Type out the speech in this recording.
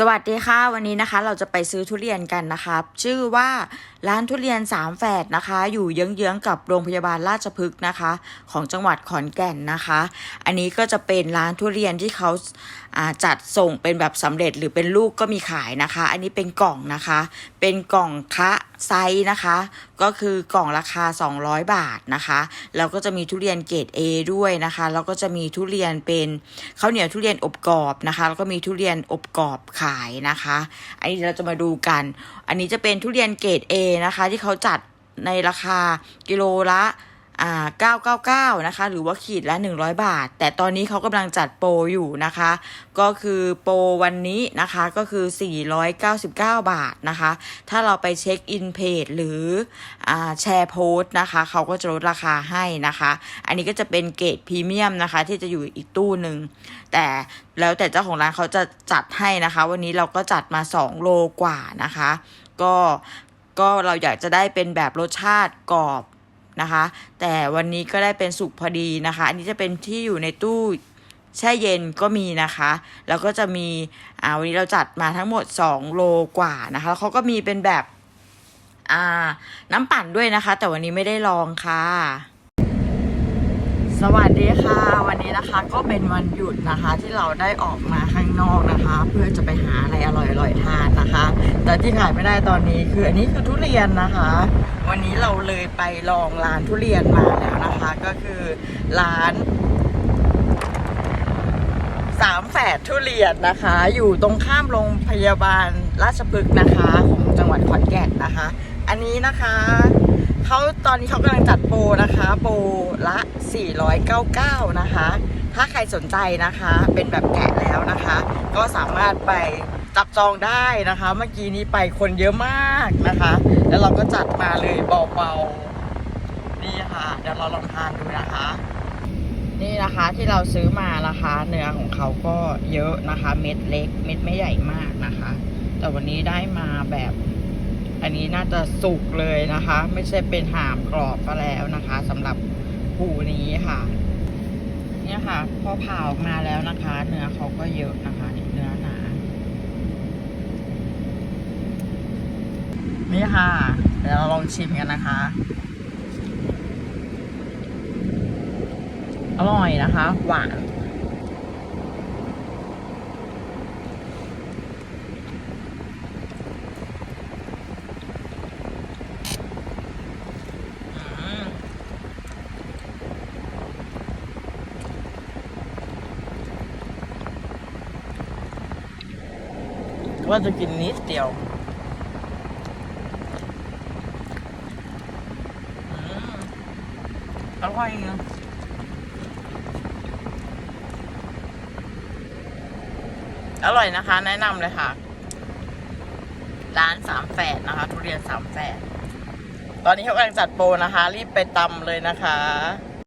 สวัสดีค่ะ วันนี้นะคะเราจะไปซื้อทุเรียนกันนะคะชื่อว่าร้านทุเรียนสามแฝดนะคะ อยู่เยื้องๆกับโรงพยาบาลราชพฤกษ์นะคะ ของจังหวัดขอนแก่นนะคะ อันนี้ก็จะเป็นร้านทุเรียนที่เขาาจัดส่งเป็นแบบสำเร็จหรือเป็นลูกก็มีขายนะคะ อันนี้เป็นกล่องนะคะ เป็นกล่องคะไซส์นะคะ ก็คือกล่องราคา 200 บาทนะคะแล้วก็จะมีทุเรียนเกรด A ด้วยนะคะแล้วก็จะมีทุเรียนเป็นข้าวเหนียวทุเรียนอบกรอบนะคะ แล้วก็มีทุเรียนอบกรอบขายนะคะ อันนี้เราจะมาดูกัน อันนี้จะเป็นทุเรียนเกรด A นะคะ ที่เขาจัดในราคากิโลละ อ่า999 นะคะ หรือว่าขีดละ 100 บาท แต่ตอนนี้เขากำลังจัดโปรอยู่นะคะ ก็คือโปรวันนี้นะคะก็คือ 499 บาทนะคะ ถ้าเราไปเช็คอินเพจหรืออ่าแชร์โพสต์นะคะ เขาก็จะลดราคาให้นะคะ อันนี้ก็จะเป็นเกรดพรีเมียมนะคะ ที่จะอยู่อีกตู้หนึ่ง แต่แล้วแต่เจ้าของร้านเขาจะจัดให้นะคะ วันนี้เราก็จัดมา 2 โลกว่านะคะ ก็ก็เราอยากจะได้เป็นแบบรสชาติกรอบ นะคะ แต่วันนี้ก็ได้เป็นสุกพอดีนะคะ อันนี้จะเป็นที่อยู่ในตู้แช่เย็นก็มีนะคะ แล้วก็จะมีอ่าวันนี้เราจัดมาทั้งหมด 2 โลกว่านะคะแล้วเขาก็มีเป็นแบบอ่าน้ำปั่นด้วยนะคะ แต่วันนี้ไม่ได้ลองค่ะ สวัสดีค่ะ วันนี้นะคะก็เป็นวันหยุดนะคะที่เราได้ออกมาข้างนอกนะคะ เพื่อจะไปหาอะไรอร่อยๆทาน แต่ที่ขายไม่ได้ตอนนี้คืออันนี้คือทุเรียนนะคะ วันนี้เราเลยไปลองร้านทุเรียนมาแล้วนะคะ ก็คือร้านสามแฝดทุเรียนนะคะ อยู่ตรงข้ามโรงพยาบาลราชพฤกษ์นะคะ ของจังหวัดขอนแก่นนะคะ อันนี้นะคะเขาตอนนี้เขากำลังจัดโปรนะคะ โปรละ 499 นะคะ ถ้าใครสนใจนะคะเป็นแบบแกะแล้วนะคะ ก็สามารถไป จับจองได้นะคะ เมื่อกี้นี้ไปคนเยอะมากนะคะ แล้วเราก็จัดมาเลยเบาๆนี่ค่ะเดี๋ยวเราลองทานดูนะคะ นี่นะคะที่เราซื้อมานะคะ เนื้อของเขาก็เยอะนะคะ เม็ดเล็ก เม็ดไม่ใหญ่มากนะคะ แต่วันนี้ได้มาแบบ อันนี้น่าจะสุกเลยนะคะ ไม่ใช่เป็นหามกรอบก็แล้วนะคะสำหรับผูนี้ค่ะ เนี่ยค่ะ พอผ่าออกมาแล้วนะคะ เนื้อเขาก็เยอะนะคะนี่เนี่ค่ะ เดี๋ยวเราลองชิมกันนะคะ อร่อยนะคะ หวานว่าจะกินนิดเดียวอืม อร่อยนะอร่อยนะคะ แนะนำเลยค่ะ ร้านสามแฝดนะคะ ทุเรียนสามแฝดตอนนี้เขากำลังจัดโปรนะคะ รีบไปตำเลยนะคะ